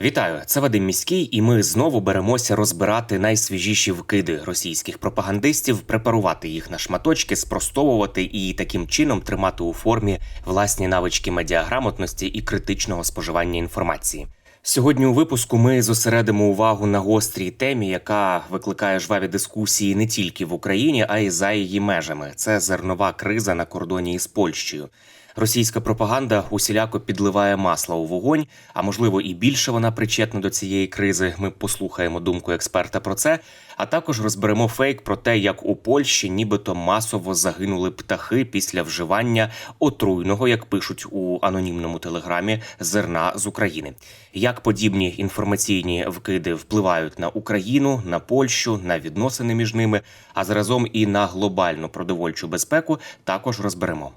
Вітаю, це Вадим Міський, і ми знову беремося розбирати найсвіжіші вкиди російських пропагандистів, препарувати їх на шматочки, спростовувати і таким чином тримати у формі власні навички медіаграмотності і критичного споживання інформації. Сьогодні у випуску ми зосередимо увагу на гострій темі, яка викликає жваві дискусії не тільки в Україні, а й за її межами. Це зернова криза на кордоні із Польщею. Російська пропаганда усіляко підливає масло у вогонь, а можливо і більше вона причетна до цієї кризи. Ми послухаємо думку експерта про це. А також розберемо фейк про те, як у Польщі нібито масово загинули птахи після вживання отруйного, як пишуть у анонімному телеграмі, зерна з України. Як подібні інформаційні вкиди впливають на Україну, на Польщу, на відносини між ними, а заразом і на глобальну продовольчу безпеку, також розберемо.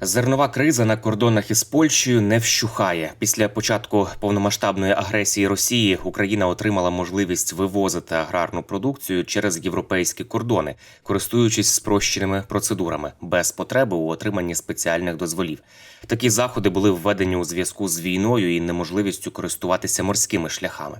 Зернова криза на кордонах із Польщею не вщухає. Після початку повномасштабної агресії Росії Україна отримала можливість вивозити аграрну продукцію через європейські кордони, користуючись спрощеними процедурами без потреби у отриманні спеціальних дозволів. Такі заходи були введені у зв'язку з війною і неможливістю користуватися морськими шляхами.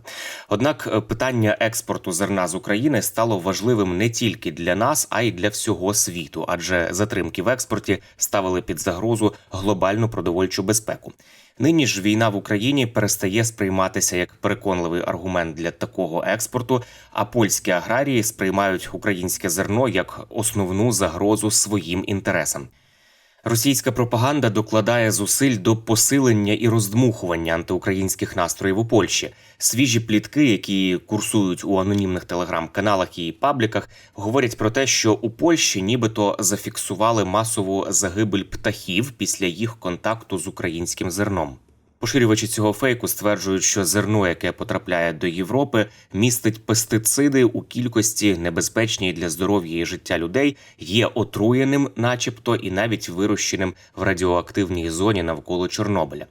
Однак е, питання експорту зерна з України стало важливим не тільки для нас, а й для всього світу, адже затримки в експорті ставили під загрозу глобальну продовольчу безпеку. Нині ж війна в Україні перестає сприйматися як переконливий аргумент для такого експорту, а польські аграрії сприймають українське зерно як основну загрозу своїм інтересам. Російська пропаганда докладає зусиль до посилення і роздмухування антиукраїнських настроїв у Польщі. Свіжі плітки, які курсують у анонімних телеграм-каналах і пабліках, говорять про те, що у Польщі нібито зафіксували масову загибель птахів після їх контакту з українським зерном. Поширювачі цього фейку стверджують, що зерно, яке потрапляє до Європи, містить пестициди у кількості небезпечній для здоров'я і життя людей, є отруєним, начебто, і навіть вирощеним в радіоактивній зоні навколо Чорнобиля.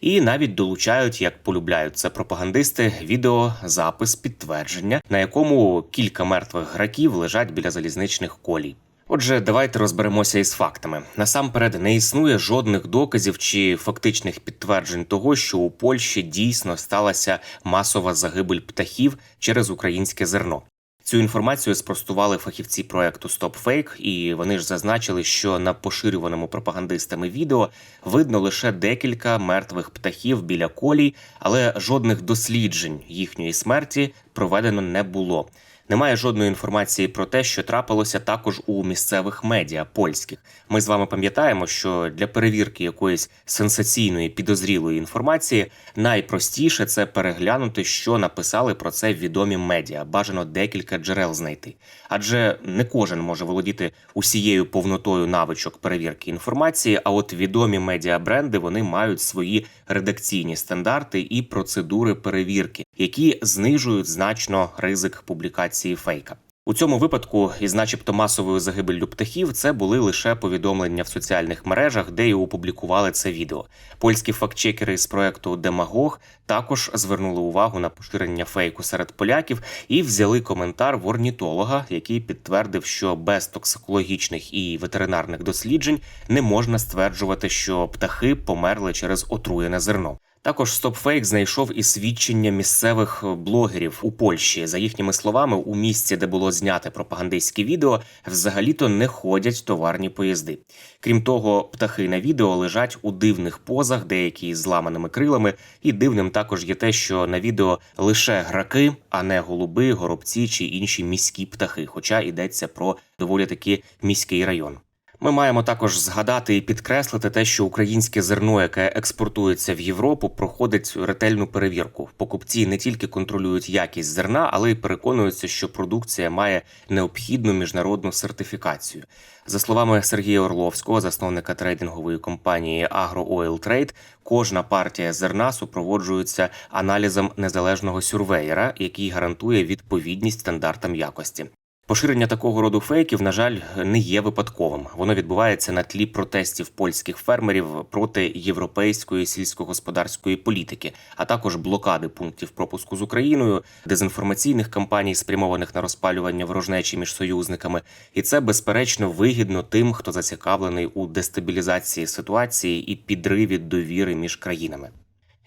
І навіть долучають, як полюбляють це пропагандисти, відеозапис підтвердження, на якому кілька мертвих граків лежать біля залізничних колій. Отже, давайте розберемося із фактами. Насамперед, не існує жодних доказів чи фактичних підтверджень того, що у Польщі дійсно сталася масова загибель птахів через українське зерно. Цю інформацію спростували фахівці проекту StopFake, і вони ж зазначили, що на поширюваному пропагандистами відео видно лише декілька мертвих птахів біля колій, але жодних досліджень їхньої смерті проведено не було. Немає жодної інформації про те, що трапилося також у місцевих медіа польських. Ми з вами пам'ятаємо, що для перевірки якоїсь сенсаційної підозрілої інформації найпростіше це переглянути, що написали про це відомі медіа. Бажано декілька джерел знайти. Адже не кожен може володіти усією повнотою навичок перевірки інформації. А от відомі медіабренди вони мають свої редакційні стандарти і процедури перевірки, які знижують значно ризик публікації фейка. У цьому випадку, із начебто масовою загибеллю птахів, це були лише повідомлення в соціальних мережах, де і опублікували це відео. Польські фактчекери з проекту Демагог також звернули увагу на поширення фейку серед поляків і взяли коментар в орнітолога, який підтвердив, що без токсикологічних і ветеринарних досліджень не можна стверджувати, що птахи померли через отруєне зерно. Також StopFake знайшов і свідчення місцевих блогерів у Польщі. За їхніми словами, у місці, де було знято пропагандистське відео, взагалі-то не ходять товарні поїзди. Крім того, птахи на відео лежать у дивних позах, деякі з зламаними крилами. І дивним також є те, що на відео лише граки, а не голуби, горобці чи інші міські птахи. Хоча йдеться про доволі таки міський район. Ми маємо також згадати і підкреслити те, що українське зерно, яке експортується в Європу, проходить ретельну перевірку. Покупці не тільки контролюють якість зерна, але й переконуються, що продукція має необхідну міжнародну сертифікацію. За словами Сергія Орловського, засновника трейдингової компанії AgroOil Trade, кожна партія зерна супроводжується аналізом незалежного сюрвеєра, який гарантує відповідність стандартам якості. Поширення такого роду фейків, на жаль, не є випадковим. Воно відбувається на тлі протестів польських фермерів проти європейської сільськогосподарської політики, а також блокади пунктів пропуску з Україною, дезінформаційних кампаній, спрямованих на розпалювання ворожнечі між союзниками. І це безперечно вигідно тим, хто зацікавлений у дестабілізації ситуації і підриві довіри між країнами.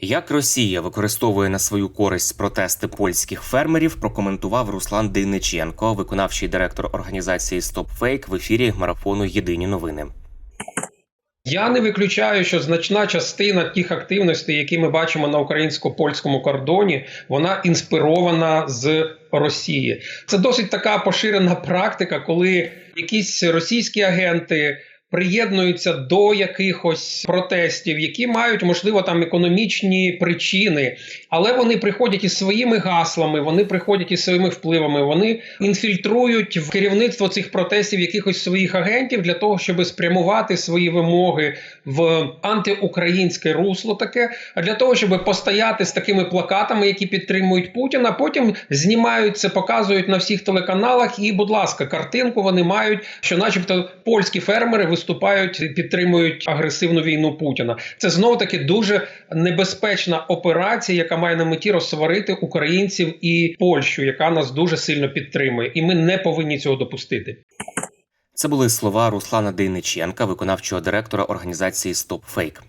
Як Росія використовує на свою користь протести польських фермерів, прокоментував Руслан Дейниченко, виконавчий директор організації StopFake в ефірі марафону Єдині новини. Я не виключаю, що значна частина тих активностей, які ми бачимо на українсько-польському кордоні, вона інспірована з Росії. Це досить така поширена практика, коли якісь російські агенти. Приєднуються до якихось протестів, які мають можливо там економічні причини, але вони приходять із своїми гаслами, вони приходять із своїми впливами, вони інфільтрують в керівництво цих протестів якихось своїх агентів для того, щоб спрямувати свої вимоги в антиукраїнське русло, таке, а для того, щоб постояти з такими плакатами, які підтримують Путіна. Потім знімають це, показують на всіх телеканалах. І, будь ласка, картинку вони мають, що, начебто, польські фермери виступають, підтримують агресивну війну Путіна. Це знову таки дуже небезпечна операція, яка має на меті розсварити українців і Польщу, яка нас дуже сильно підтримує, і ми не повинні цього допустити. Це були слова Руслана Дейниченка, виконавчого директора організації StopFake.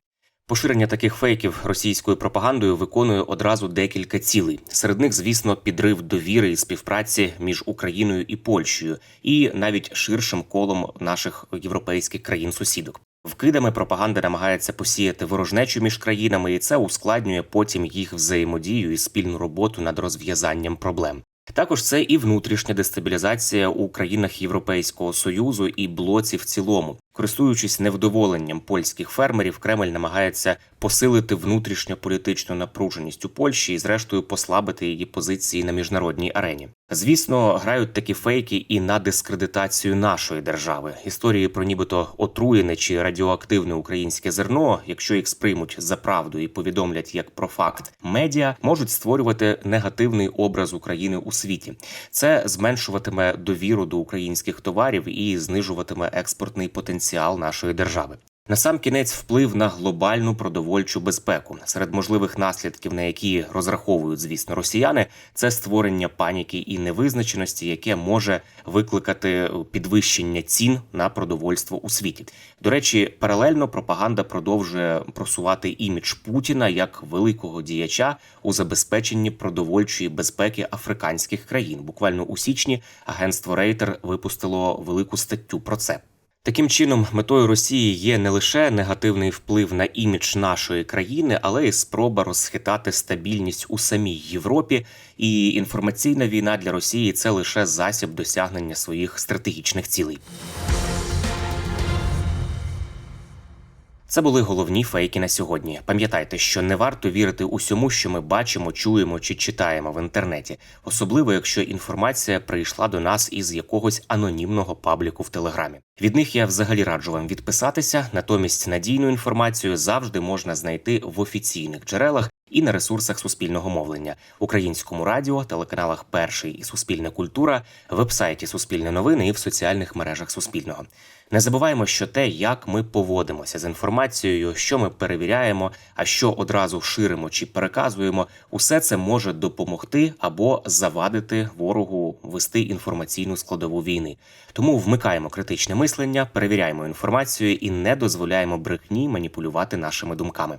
Поширення таких фейків російською пропагандою виконує одразу декілька цілей. Серед них, звісно, підрив довіри і співпраці між Україною і Польщею, і навіть ширшим колом наших європейських країн-сусідок. Вкидами пропаганда намагається посіяти ворожнечу між країнами, і це ускладнює потім їх взаємодію і спільну роботу над розв'язанням проблем. Також це і внутрішня дестабілізація у країнах Європейського союзу і блоці в цілому. Користуючись невдоволенням польських фермерів, Кремль намагається посилити внутрішньополітичну напруженість у Польщі і, зрештою, послабити її позиції на міжнародній арені. Звісно, грають такі фейки і на дискредитацію нашої держави. Історії про нібито отруєне чи радіоактивне українське зерно, якщо їх сприймуть за правду і повідомлять як про факт, медіа можуть створювати негативний образ України у світі. Це зменшуватиме довіру до українських товарів і знижуватиме експортний потенціал нашої держави. Насам кінець вплив на глобальну продовольчу безпеку серед можливих наслідків, на які розраховують, звісно, росіяни, це створення паніки і невизначеності, яке може викликати підвищення цін на продовольство у світі. До речі, паралельно пропаганда продовжує просувати імідж Путіна як великого діяча у забезпеченні продовольчої безпеки африканських країн. Буквально у січні агентство Рейтер випустило велику статтю про це. Таким чином, метою Росії є не лише негативний вплив на імідж нашої країни, але й спроба розхитати стабільність у самій Європі. І інформаційна війна для Росії це лише засіб досягнення своїх стратегічних цілей. Це були головні фейки на сьогодні. Пам'ятайте, що не варто вірити усьому, що ми бачимо, чуємо чи читаємо в інтернеті, особливо якщо інформація прийшла до нас із якогось анонімного пабліку в телеграмі. Від них я взагалі раджу вам відписатися. Натомість надійну інформацію завжди можна знайти в офіційних джерелах і на ресурсах суспільного мовлення, українському радіо, телеканалах Перший і Суспільна культура, вебсайті Суспільне новини і в соціальних мережах Суспільного. Не забуваємо, що те, як ми поводимося з інформацією, що ми перевіряємо, а що одразу ширимо чи переказуємо, усе це може допомогти або завадити ворогу вести інформаційну складову війни. Тому вмикаємо критичне мислення, перевіряємо інформацію і не дозволяємо брехні маніпулювати нашими думками.